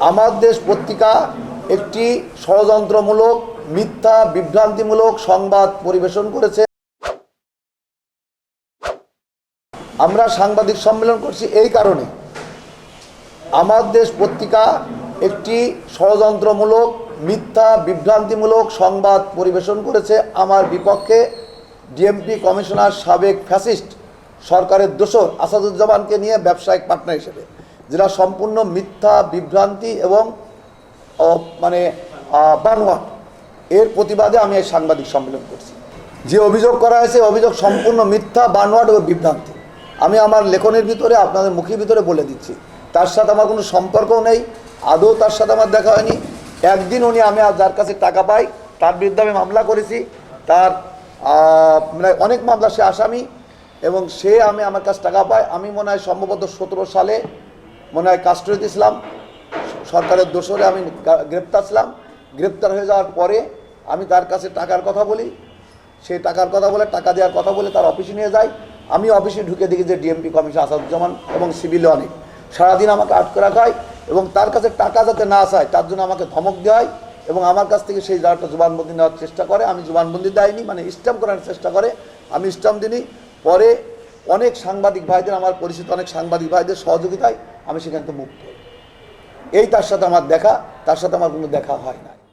আমার দেশ পত্রিকা একটি ষড়যন্ত্রমূলক, মিথ্যা, বিভ্রান্তিমূলক সংবাদ পরিবেশন করেছে। আমরা সাংবাদিক সম্মেলন করছি এই কারণে। আমার দেশ পত্রিকা একটি ষড়যন্ত্রমূলক, মিথ্যা, বিভ্রান্তিমূলক সংবাদ পরিবেশন করেছে আমার বিপক্ষে ডিএমপি কমিশনার সাবেক ফ্যাসিস্ট সরকারের দোসর আসাদুজ্জামানকে নিয়ে ব্যবসায়িক পার্টনার হিসেবে। যেটা সম্পূর্ণ মিথ্যা, বিভ্রান্তি এবং মানে বানোয়াট। এর প্রতিবাদে আমি এই সাংবাদিক সম্মেলন করছি। যে অভিযোগ করা হয়েছে অভিযোগ সম্পূর্ণ মিথ্যা, বানোয়াট ও বিভ্রান্তি। আমি আমার লেখনের ভিতরে, আপনাদের মুখের ভিতরে বলে দিচ্ছি। তার সাথে আমার কোনো সম্পর্কও নেই, আদৌ তার সাথে আমার দেখা হয়নি। একদিন উনি আমি যার কাছে টাকা পাই, তার বিরুদ্ধে আমি মামলা করেছি। তার মানে অনেক মামলা, সে আসামি। এবং সে আমি আমার কাছে টাকা পাই আমি মনে হয় সম্ভবত সতেরো সালে মনে হয় কাস্টডিতে ছিলাম সরকারের দোষরে আমি গ্রেপ্তার ছিলাম। গ্রেপ্তার হয়ে যাওয়ার পরে আমি তার কাছে টাকার কথা বলি। সেই টাকার কথা বলে, টাকা দেওয়ার কথা বলে তার অফিসে নিয়ে যাই আমি অফিসে ঢুকে দেখি যে ডিএমপি কমিশন আসাদুজ্জামান এবং সিভিলে অনেক। সারাদিন আমাকে আটকে রাখা হয় এবং তার কাছে টাকা যাতে না আসায় তার জন্য আমাকে ধমক দেওয়া হয় এবং আমার কাছ থেকে সেই জায়গাটা জবানবন্দি নেওয়ার চেষ্টা করে। আমি জবানবন্দি দেয়নি মানে স্ট্যাম্প করার চেষ্টা করে। আমি স্ট্যাম্প দিনই পরে অনেক সাংবাদিক ভাইদের, আমার পরিচিত অনেক সাংবাদিক ভাইদের সহযোগিতায় আমি সেখান থেকে মুক্ত। এই তার সাথে আমার দেখা, তার সাথে আমার কোনো দেখা হয় না